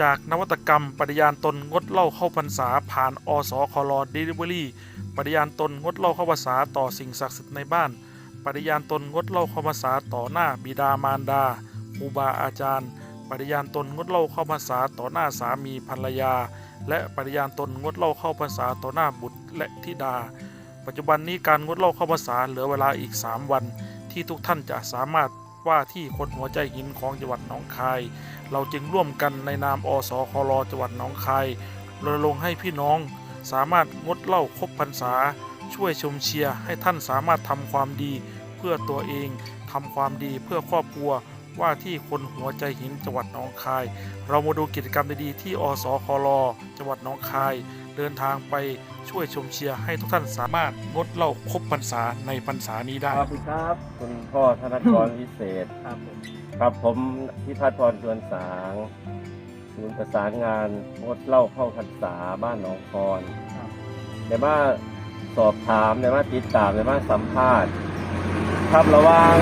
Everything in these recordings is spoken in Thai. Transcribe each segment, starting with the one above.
จากนวัตกรรม ปฏิญาณตนงดเหล้าเข้าพรรษา ผ่าน อสคลเดลิเวอรี่ ปฏิญาณตนงดเหล้าเข้าพรรษาต่อสิ่งศักดิ์สิทธิ์ในบ้าน ปฏิญาณตนงดเหล้าเข้าพรรษาต่อหน้าบิดามารดาครูบาอาจารย์ ปฏิญาณตนงดเหล้าเข้าพรรษาต่อหน้าสามีภรรยา และปฏิญาณตนงดเหล้าเข้าพรรษาต่อหน้าบุตรและธิดา ปัจจุบันนี้การงดเหล้าเข้าพรรษาเหลือเวลาอีก 3 วัน ที่ทุกท่านจะสามารถว่าที่คนหัวใจหินของจังหวัดหนองคายเราจึงร่วมกันในนามอสคลจังหวัดหนองคายรณรงค์ให้พี่น้องสามารถงดเหล้าครบพรรษา ช่วยชมเชียร์ให้ท่านสามารถทำความดี เพื่อตัวเองทำความดีเพื่อครอบครัวว่าที่คนหัวใจหินจังหวัดหนองคาย เรามาดูกิจกรรมดีๆที่อสคลจังหวัดหนองคาย เดินทางไปช่วยชมเชียร์ให้ทุกท่านสามารถงดเหล้าครบพรรษาในพรรษานี้ได้ ขอบคุณครับ คุณพ่อธนกรวิเศษ ครับผมครับผมพิพัฒน์พรชวนสางศูนย์ประสานงานงดเหล่าเข้าพรรษาบ้านหนองคอนในมาสอบถามในมาติดตามในมาสัมภาษณ์ ครับระหว่าง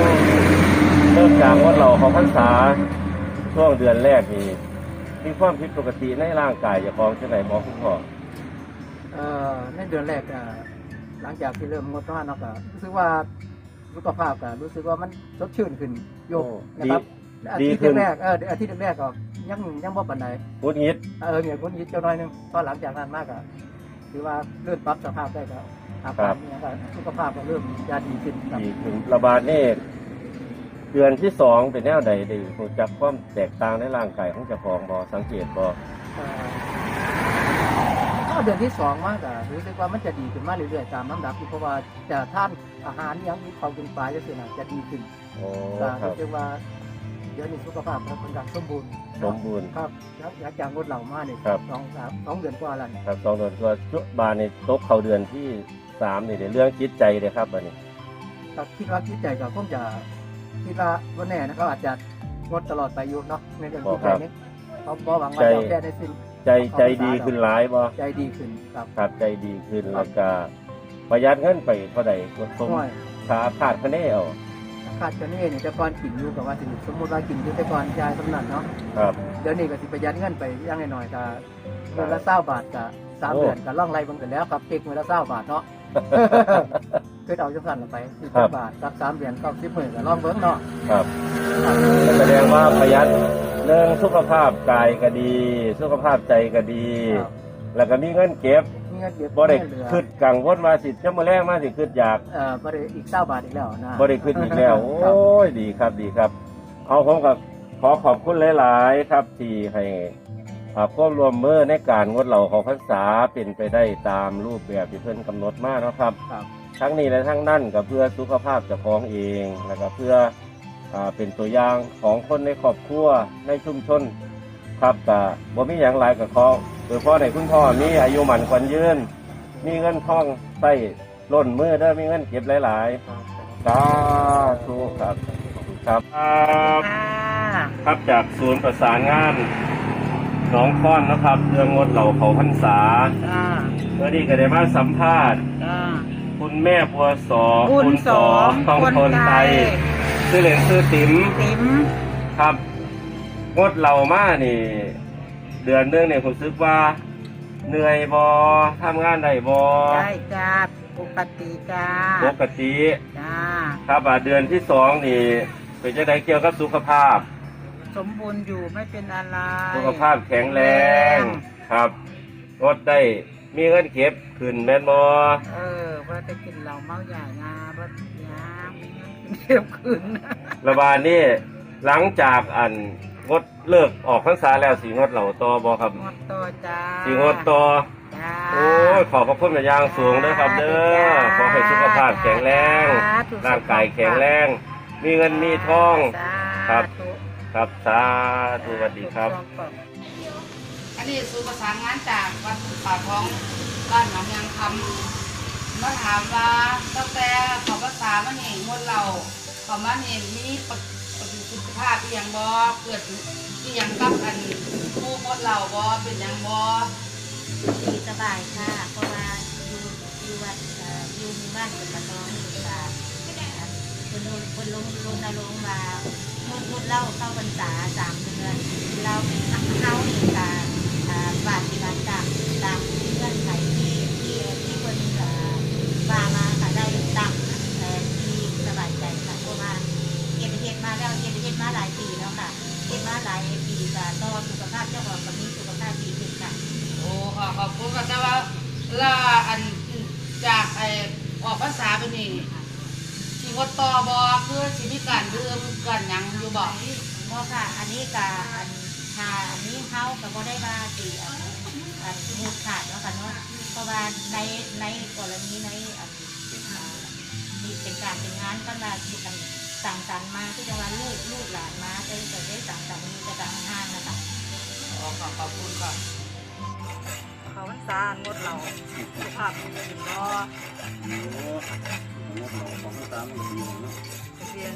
เริ่มจากงดเหล่าเข้าพรรษาช่วงเดือนแรกนี่มีความผิดปกติในร่างกายอย่าของที่ไหนบอกคุณพ่อเอ่อ ในเดือนแรกอะหลังจากที่เริ่มงดน้ำเนาะก็รู้สึกว่าสุขภาพก็รู้สึกว่ามันสดชื่นขึ้นโยกนะครับอาดีทิตขึ้นย์แรกๆเอออาทิตย์แรกๆก็ยังยังบ่ปานใดพุดฮิตเออเนี่ยคนยิดเจ้าน้อยหนึงพอหลังจากนั้นมากอะถือว่าเลื่อนปรับสภาพได้ก็อาการเนี่ยก็สุขภาพก็เริ่มจะดีขึ้นครับดีขึ้นระบาดนี่เดือนที่สองเป็นแนวใดดีรู้จักความแตกต่างในร่างกายของเจ้าของบอสังเกตบอ เอ่อก็เดือนที่สองมากอะรู้สึกว่ามันจะดีขึ้นมาเรื่อยๆตามลำดับที่เพราะว่าจะทานอาหารอยังมีความเป็นปลายจะเสียนะจะดีขึ้นโอ้ก็ครับรู้สึกว่าเดี๋ยวนี้สุขภาพเราเป็นอย่างสมบูรณ์สมบูรณ์ครับแล้วหลังจากงดเหล้ามาเนี่ยครับ สองสามสองเดือนกว่าแล้วเนี่ยครับสองเดือนก็ชุบานในตกเขาเดือนที่สามนี่เดี๋ยวเรื่องจิตใจเลยครับอันนี้ ก็คิดว่าคิดใจก็คงจะคิดว่าวันแน่นะเขาอาจจะงดตลอดไปอยู่เนาะในเรื่องจิตใจนี้เขาบอกหวังว่าจะแก้ได้สิ้น ใจใจดีขึ้นหลายบ่ใจดีขึ้นครับครับใจดีขึ้นแล้วก็ประหยัดเงินไปเท่าใดก็สมห้วยขาขาดคะแนนเอาขาดกันนี่เนี่ยแต่ก่อนกินอยู่กับว่าสิสมมติว่ากินอยู่แต่ก่อนยายสำนันเนาะครับเดี๋ยวนี้ก็สิประหยัดเงินไปอย่างน้อยๆก็เดือนละเศร้าบาทก็สามโอ้เดือนก็ล่องไรบังกันแล้วครับเก็กมือละเศร้าบาทเนาะคือเอาจังสั่นลงไปสิบบาทสักสามเดือนก็สิบหมื่นก็ล่องเบิ้งเนาะครับก็แสดงว่าประหยัด เรื่องสุขภาพกายก็ดี สุขภาพใจก็ดี ครับ แล้วก็มีเงินเก็บมีเงินเก็บบ่ได้เหลือคิดกังวลว่าสิจะมาแรกมาสิคิดอยากเอ่อบ่ได้อีกเศร้าบาทอีกแล้วนะบ่ได้คิดอีกแล้วครับโอ้ยดีครับดีครับ เอาผมกับขอขอบคุณหลาย ๆ ครับที่ให้อ่าควบรวมมือในการงดเหล่าของพรรษาเป็นไปได้ตามรูปแบบที่เพิ่นกำหนดมาเนาะครับ ครับ ทั้งนี้และทั้งนั้นก็เพื่อสุขภาพเจ้าของเองแล้วก็เพื่ออ่า เป็นตัวอย่างของคนในครอบครัวในชุมชน ครับก็บ่มีอย่างไรกับขอโดยเฉพาะในคุณพ่อมีอายุหมันขวัญยืน มีเงินทองใส่ล้นมือเด้อมีเงินเก็บหลายครับๆสาธุครับครับครับครับจากศูนย์ประสานงานหนองค้อนนะครับ เรื่องงดเหล่าเขาพรรษาจ้าเมื่อนี้ก็ได้มาสัมภาษณ์จ้าคุณแม่พัวสอบุญสองของคนคนไทไทย ยชื่อเหลนชื่อติ๋มติ๋มครับงดเหล่ามานี่ เดือนหนึงเนี่ยผมซึกว่า เหนื่อยบอทำงานได้บอได้จ้าปกติจ้าปกติจ้า ครับอะเดือนที่สองนี่เป็นจะได้เกี่ยวกับสุขภาพ สมบูรณ์อยู่ไม่เป็นอะไร สุขภาพแข็งแรงครับงดได้มีเงินเก็บขึ้นแม่นบอ เออว่าจะกินเหล้าเมาใหญ่งาว่า ยาเก็บคืนระบาดนี่หลังจากอันงดเลิกออกพรรษาแล้วสีงดเหล่าต่อบอครับงดตัวจ้าสีงดต่อจ้าโอ้ยขอบพระคุณเป็นอย่างสูงเด้อครับ เด้อขอให้สุขภาพแข็งแรงร่างกายแข็งแรง มีเงินมีทองครับ ครับสาธุสวัสดีครับ อันนี้สูตรประสานงานจากวัดป่าท้องบ้านหนองยางคำ มาถามว่าตั้งแต่เขอภาษามันเองมดเราเขอมันเองมีประสิทธิภาพเอียงบ่เกิดเอียงกับอันผู้มดเราบ่เป็นยังบ่ดีสบายค่ะ เพราะว่าอยู่อยู่วัดอยู่ในบ้านเป็นมาตองอยู่กับคนลงคนลงลงนาลงมาหมงดงดเหล้าเข้าพรรษาสามเดือน เราเฮานี่ก็อ่าปฏิบัติตามตาม ไปนี่ที่งดต่อบอคือสิมีการดื่มกันหยังอยู่บอกบ่ค่ะ อันนี้ก็อันทาอันนี้เฮาก็บ่ได้ว่าสิอันอันมูดขาดเนาะค่ะเนาะเพราะว่าในในกรณีในอันอ่านี่เป็นการเป็นงานก็มาที่กันสั่งสรรค์มาที่จะว่าลูกลูกหลานมาได้จะได้สั่งสรรค์มีจะต่างห้างนะคะอ๋อค่ะขอบคุณค่ะ เขาวันซางดเราสุขภาพดีขึ้นบ่โอ้งดเราของตามมันดีเนาะเรียน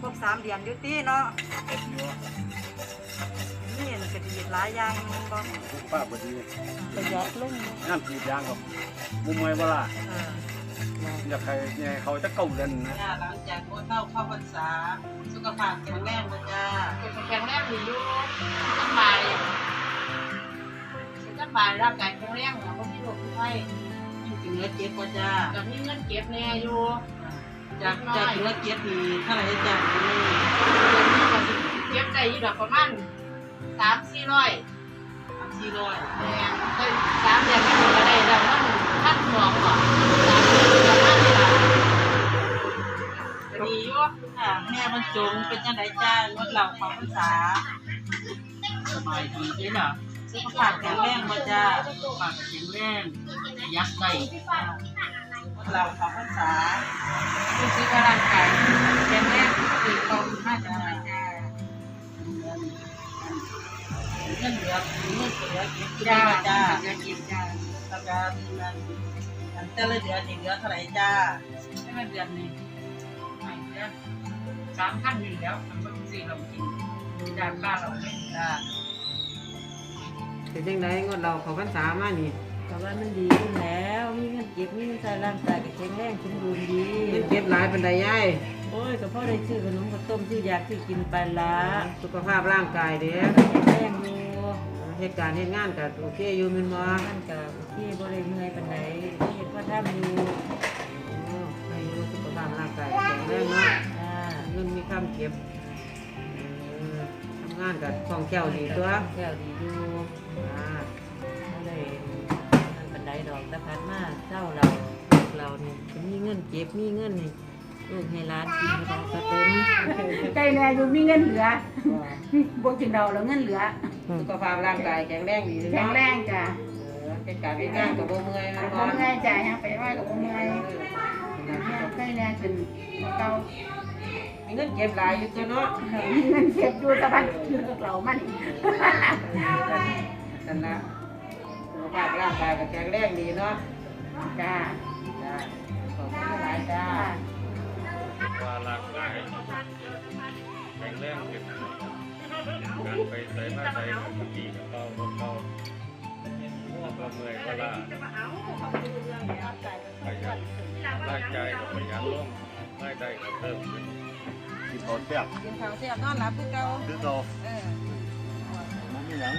ครบสามเดือนอยู่ตีเนาะนี่เห็นก็ดีหลายอย่างมันบ่สุขภาพบ่ดีประหยัดลงงานกรีดยางกับมุมไว้บ่ล่ะเอออยากให้เนี่ยเขาจะเก่าเล่นนะจ้าหลังจากงดเหล้าเข้าพรรษา สุขภาพแข็งแรงบ่จ้าแข็งแรงดีอยู่สบายส บายร่างกายแข็งแรงนะบ่มีโรคภัยถึงเหลือเจ็ดบ่จ้าก็มีเงินเก็บแน่อยู่จากจากถึงเหลือเจ็ดนี่เท่าไหร่จ้านี่เดือนนี้ก็สิเก็บได้อยู่ดอกประมาณสามสี่ร้อยสามสี่ร้อยแม่นได้สามเดือนไม่ถึงก็ได้แล้วมันพันสองก่อนสามเดือนประมาณนี้ล่ะก็ดีอยู่ค่ะแม่บรรจงเป็นจังไดจ้างดเหล้าเข้าพรรษาสบายดีเด้อล่ะ สุขภาพแข็งแรงบ่จ้าสุขภาพแข็งแรงยักได้งดเหล้าเข้าพรรษารู้สึกว่าร่างกายแข็งแรงดีกว่ามากไหนจ้าเงินเหลือเงินเหลือเก็บจ้าจ้าจ้าจ้าจะกินจ้าแล้วก็นั่นอันแต่ละเดือนนี่เหลือเท่าไหร่จ้าให้มันเดือนนี้ไม่เดือนสามพันอยู่งแล้วมันก็สี่เรากินจากบ้านเราไม่จ้ เป็นยังไงงดเราเขาพรรษามานี่แต่ว่ามันดีขึ้นแล้วมีเงินเก็บมีเงินใส่ร่างกายก็แข็งแรงสมบูรณ์ดีเงินเก็บหลายเป็นไดยายโอ้ยก็พอได้ซื้อขนมข้าวต้มซื้อยาซื้อกินไปละสุขภาพร่างกายเด้แข็งแรงอยู่เหตุการณ์เหตุงานก็โอเคอยู่แมันบ่มันก็โอเคบ่ได้เมื่อยปานใดเฮ็ดพ่อทำอยู่โอ้ให้อยู่สุขภาพร่างกายแข็งแรงเนาะจ้าเงินมีคำเก็บเออทำ งานกับคล่องแคล่วดีตัวแก้วดีอยู่อ่าบ่ได้นั่นปานใดดอกแต่พัดมาเจ้าเราลูกเรานี่ก็มีเงินเก็บมีเงินให้ลูกให้หลานกินให้ได้กระตุ้นใกล้แน่อยู่มีเงินเหลือบ่กินเราแล้วเงินเหลือสุขภาพร่างกายแข็งแรงดีแข็งแรงจ้ะเออเหตุการณ์เหตุงานกับบ่เมื่อยแมันบ่บ่เมื่อยจ้ะยังไปว่ากับบ่เมื่อยใกล้แน่ขึ้นเก่า มีเงินเก็บหลายอยู่ตัวเนาะมีเงินเก็บอยู่แตะพันเรามันนั่นละสุขภาพร่างกายก็แข็งแรงดีเนาะจ้าจ้าขอบคุณหลายจ้าว่าร่างกายแข็งแรงขึ้นการไปใส่มาใส่ก็ดีกับเก่ากับเก่าก็เมื่อยก็ล้าประหยัดร่างกายก็ประหยัดลงรายได้ก็เพิ่มขึ้น กินข้าวแซ่บกินข้าวเสียบนอนหลับคือเก่าคือเก่าเออบ่มีหยัง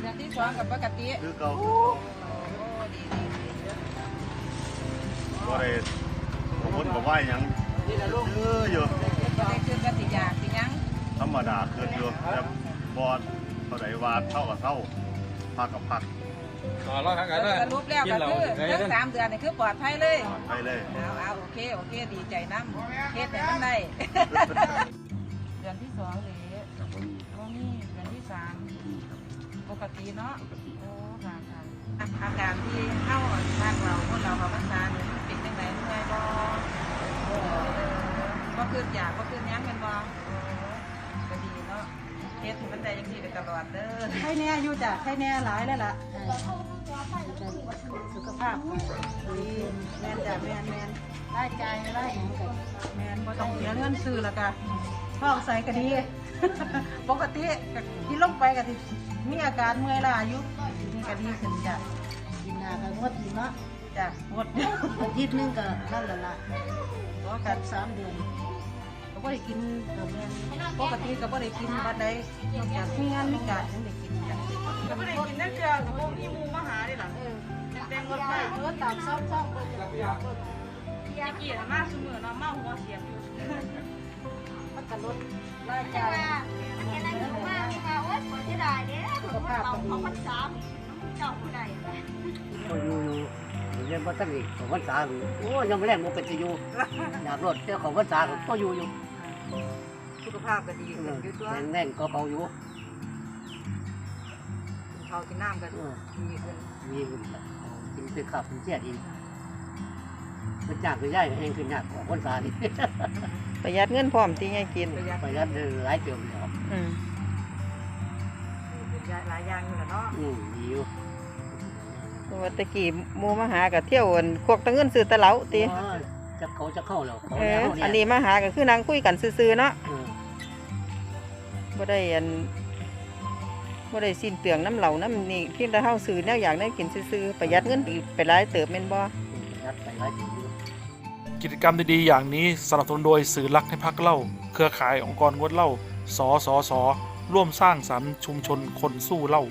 เดือนที่สองกับปกติคือเก่าโอ้ดีดีดีบ่ได้บ่คนบ่ไหวหยังดีละลูกเอออยู่บ่ได้ขึ้นกันสิอยากสิหยังธรรมดาขึ้นอยู่แต่บอดเท่าใดวาดเท่ากับเท่าพักกับพัก สรุปแล้วก็คือเรื่องสามเดือนนี่คือปลอดภัยเลยไปเลยเอาเอาโอเคโอเคดีใจน้ำเฮ็ดให้มันได้เดือนที่สองเลยว่ามีเดือนที่สามปกติเนาะโอ้ค่ะค่ะอาการที่เข้าทางเราพวกเราเขาพัฒนาเนี่ยมันเป็นยังไงเมื่อยบ่เออก็คืออยากก็คือยั้งกันบ่เออก็ดีเนาะเฮ็ดให้มันได้ยังดีไปตลอดเด้อใครแน่อยู่จ้ะใครแน่หลายแล้วล่ะ สุขภาพดีแม่นจ้ะแม่นแม่นได้ใจได้หยังกันแมนบ่ต้องเสียเงินซื้อแล้วก็ท้องใส่ก็ดี ปกติก็กินลงไปก็สิมีอาการเมื่อยล้าอยู่นี่ก็ดีขึ้นจ้ะกินหน้าก็งดอยู่เนาะจ้ะหมดอาทิตย์หนึงก็นั่นแหละล่ะเพราะกันสามเดือนกก็บ่ได้กินเออแม่นปกติก็บ่ได้กินบัดใดนอกจากมีงานมีการยังได้กินกันก็บ่ได้กินนักเทื่อก็บ่มีหมู่ แต่งรถมาเออตามซ่อมๆเบิ่งตะกี้น่ะมาซุมื้อเนาะมาหัวเสียบอยู่มันก็ลดรายจ่ายแค่นั้นมากค่ะโอ๊ยขอเสียดายเด้อเราเขาพรรษาเจ้าผู้ใดก็อยู่อยู่เรียนว่าตั้งอีกของพรรษาอยู่โอ้ยังไม่แรงมันเป็นจะอยู่อยากรถเจ้าของพรรษาก็อยู่อยู่สุขภาพก็ดีขึ้นอยู่ตัวแรงแรงก็เบาอยู่กินข้าวกินน้ำก็เออดีขึ้นมีกิน เป็นขับเป็นเจียดอีกเป็นยากเป็นย่ายก็เองคือยากของพรรษานี่ประหยัดเงินพร้อมที่ให้กินประหยัดไปยัดหลายเติมแล้วอืมหลายอย่างอยู่แหละเนาะอืมดีอยู่เพราะว่าตะกี้หมู่มาหาก็เที่ยวอั่นควักแตะเงินซื้อแตะเหลาติโอ้ยจะเขาจะเข้าแล้วเขาเอแล้วอเนี่ยอันนี้มาหาก็คือนั่งคุยกันซื่อๆเนาะเออบ่ได้อัน บ่ได้สิ้นเปลืองน้ำเหล่าน้ำนี่เพียงแต่เฮาซื้อแนวอยากได้กินซื้อๆประหยัดเงินไปหลายเติบแม่นบ่ยัดไปหลายเติมอยู่กิจกรรมดีๆอย่างนี้สนับสนุนโดยสื่อรักให้พักเล่า เครือข่ายองค์กรงดเหล่าสสสร่วมสร้างสรรค์ชุมชนคนสู้เหล่า